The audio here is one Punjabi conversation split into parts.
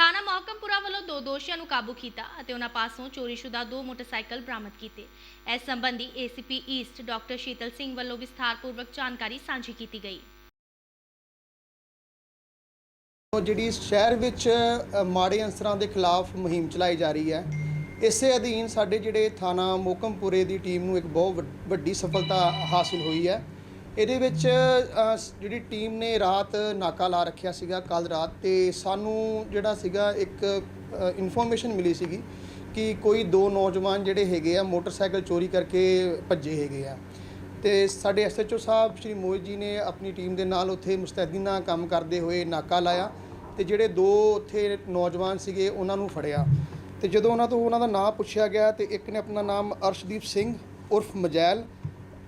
ਥਾਣਾ ਮੋਹਕਮਪੁਰਾ ਵੱਲੋਂ ਦੋ ਦੋਸ਼ੀਆਂ ਨੂੰ ਕਾਬੂ ਕੀਤਾ ਅਤੇ ਉਹਨਾਂ ਪਾਸੋਂ ਚੋਰੀशुदा ਦੋ ਮੋਟਰਸਾਈਕਲ ਬਰਾਮਦ ਕੀਤੇ। ਇਸ ਸੰਬੰਧੀ ACP east doctor Sheetal Singh ਵੱਲੋਂ ਵਿਸਥਾਰਪੂਰਵਕ ਜਾਣਕਾਰੀ ਸਾਂਝੀ ਕੀਤੀ ਗਈ। ਉਹ ਜਿਹੜੀ ਸ਼ਹਿਰ ਵਿੱਚ ਅ, ਮਾੜੇ ਅਨਸਰਾਂ ਦੇ ਖਿਲਾਫ ਮੁਹਿੰਮ ਚਲਾਈ ਜਾ ਰਹੀ ਹੈ ਇਸੇ ਅਧੀਨ ਸਾਡੇ ਜਿਹੜੇ ਥਾਣਾ ਮੋਕਮਪੁਰੇ ਦੀ ਟੀਮ ਨੂੰ ਇੱਕ ਬਹੁਤ ਵੱਡ- ਵੱਡੀ ਸਫਲਤਾ ਹਾਸਿਲ ਹੋਈ ਹੈ। ਇਹਦੇ ਵਿੱਚ ਜਿਹੜੀ ਟੀਮ ਨੇ ਰਾਤ ਨਾਕਾ ਲਾ ਰੱਖਿਆ ਸੀਗਾ ਕੱਲ ਰਾਤ ਤੇ ਸਾਨੂੰ ਜਿਹੜਾ ਸੀਗਾ ਇੱਕ ਇਨਫੋਰਮੇਸ਼ਨ ਮਿਲੀ ਸੀਗੀ ਕਿ ਕੋਈ ਦੋ ਨੌਜਵਾਨ ਜਿਹੜੇ ਹੈਗੇ ਆ ਮੋਟਰਸਾਈਕਲ ਚੋਰੀ ਕਰਕੇ ਭੱਜੇ ਹੈਗੇ ਆ। ਤੇ ਸਾਡੇ ਐਸਐਚਓ ਸਾਹਿਬ ਸ਼੍ਰੀ ਮੋਹਿਤ ਜੀ ਨੇ ਆਪਣੀ ਟੀਮ ਦੇ ਨਾਲ ਉੱਥੇ ਮੁਸਤੈਦੀ ਨਾਲ ਕੰਮ ਕਰਦੇ ਹੋਏ ਨਾਕਾ ਲਾਇਆ ਤੇ ਜਿਹੜੇ ਦੋ ਉੱਥੇ ਨੌਜਵਾਨ ਸੀਗੇ ਉਹਨਾਂ ਨੂੰ ਫੜਿਆ। ਤੇ ਜਦੋਂ ਉਹਨਾਂ ਤੋਂ ਉਹਨਾਂ ਦਾ ਨਾਮ ਪੁੱਛਿਆ ਗਿਆ ਤੇ ਇੱਕ ਨੇ ਆਪਣਾ ਨਾਮ ਅਰਸ਼ਦੀਪ ਸਿੰਘ ਉਰਫ ਮਜੈਲ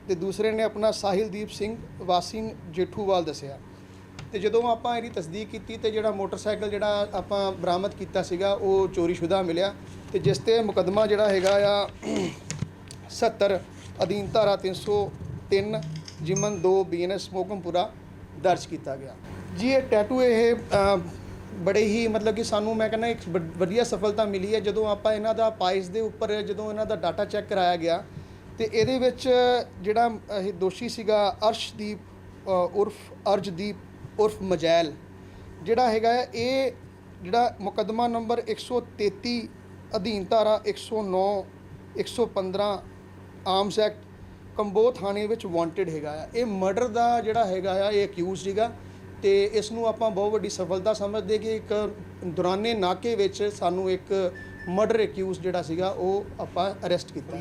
ਤੇ ਦੂਸਰੇ ਨੇ ਆਪਣਾ ਸਾਹਿਲਦੀਪ ਸਿੰਘ ਵਾਸੀ ਜੇਠੂਵਾਲ ਦੱਸਿਆ। ਤੇ ਜਦੋਂ ਆਪਾਂ ਇਹਦੀ ਤਸਦੀਕ ਕੀਤੀ ਤੇ ਜਿਹੜਾ ਮੋਟਰਸਾਈਕਲ ਜਿਹੜਾ ਆਪਾਂ ਬਰਾਮਦ ਕੀਤਾ ਸੀਗਾ, ਉਹ ਚੋਰੀशुदा ਮਿਲਿਆ ਤੇ ਜਿਸ ਤੇ ਮੁਕੱਦਮਾ ਜਿਹੜਾ ਹੈਗਾ ਆ 70 ਅਧੀਨ ਧਾਰਾ 303 ਜਿਮਨ 2 ਬੀਐਨਐਸ ਮੋਕਮਪੁਰਾ ਦਰਜ ਕੀਤਾ ਗਿਆ। ਜੀ, ਇਹ ਟੈਟੂ ਇਹ ਬੜੇ ਹੀ ਮਤਲਬ ਕਿ ਸਾਨੂੰ ਮੈਂ ਕਹਿੰਦਾ ਇੱਕ ਵਡ- ਵਧੀਆ ਸਫਲਤਾ ਮਿਲੀ ਹੈ। ਜਦੋਂ ਆਪਾਂ ਇਹਨਾਂ ਦਾ ਪਾਈਸ ਦੇ ਉੱਪਰ, ਜਦੋਂ ਇਹਨਾਂ ਦਾ ਡਾਟਾ ਚੈੱਕ ਕਰਾਇਆ ਗਿਆ ਤੇ ਇਹਦੇ ਵਿੱਚ ਜਿਹੜਾ ਇਹ ਦੋਸ਼ੀ ਸੀਗਾ ਅਰਸ਼ਦੀਪ ਉਰਫ ਅਰਜਦੀਪ ਉਰਫ ਮਜੈਲ ਜਿਹੜਾ ਹੈਗਾ ਹੈ, ਇਹ ਜਿਹੜਾ ਮੁਕੱਦਮਾ ਨੰਬਰ 133 ਅਧੀਨ ਧਾਰਾ 109 115 ਆਰਮਸ ਐਕਟ ਕੰਬੋ ਥਾਣੇ ਵਿੱਚ ਵਾਂਟਡ ਹੈਗਾ ਆ। ਇਹ ਮਰਡਰ ਦਾ ਜਿਹੜਾ ਹੈਗਾ ਆ ਇਹ ਅਕਿਊਜ਼ ਸੀਗਾ ਤੇ ਇਸ ਨੂੰ ਆਪਾਂ ਬਹੁਤ ਵੱਡੀ ਸਫਲਤਾ ਸਮਝਦੇ ਕਿ ਇੱਕ ਦੌਰਾਨੇ ਨਾਕੇ ਵਿੱਚ ਸਾਨੂੰ ਇੱਕ ਮਰਡਰ ਅਕਿਊਜ਼ ਜਿਹੜਾ ਸੀਗਾ ਉਹ ਆਪਾਂ ਅਰੈਸਟ ਕੀਤਾ।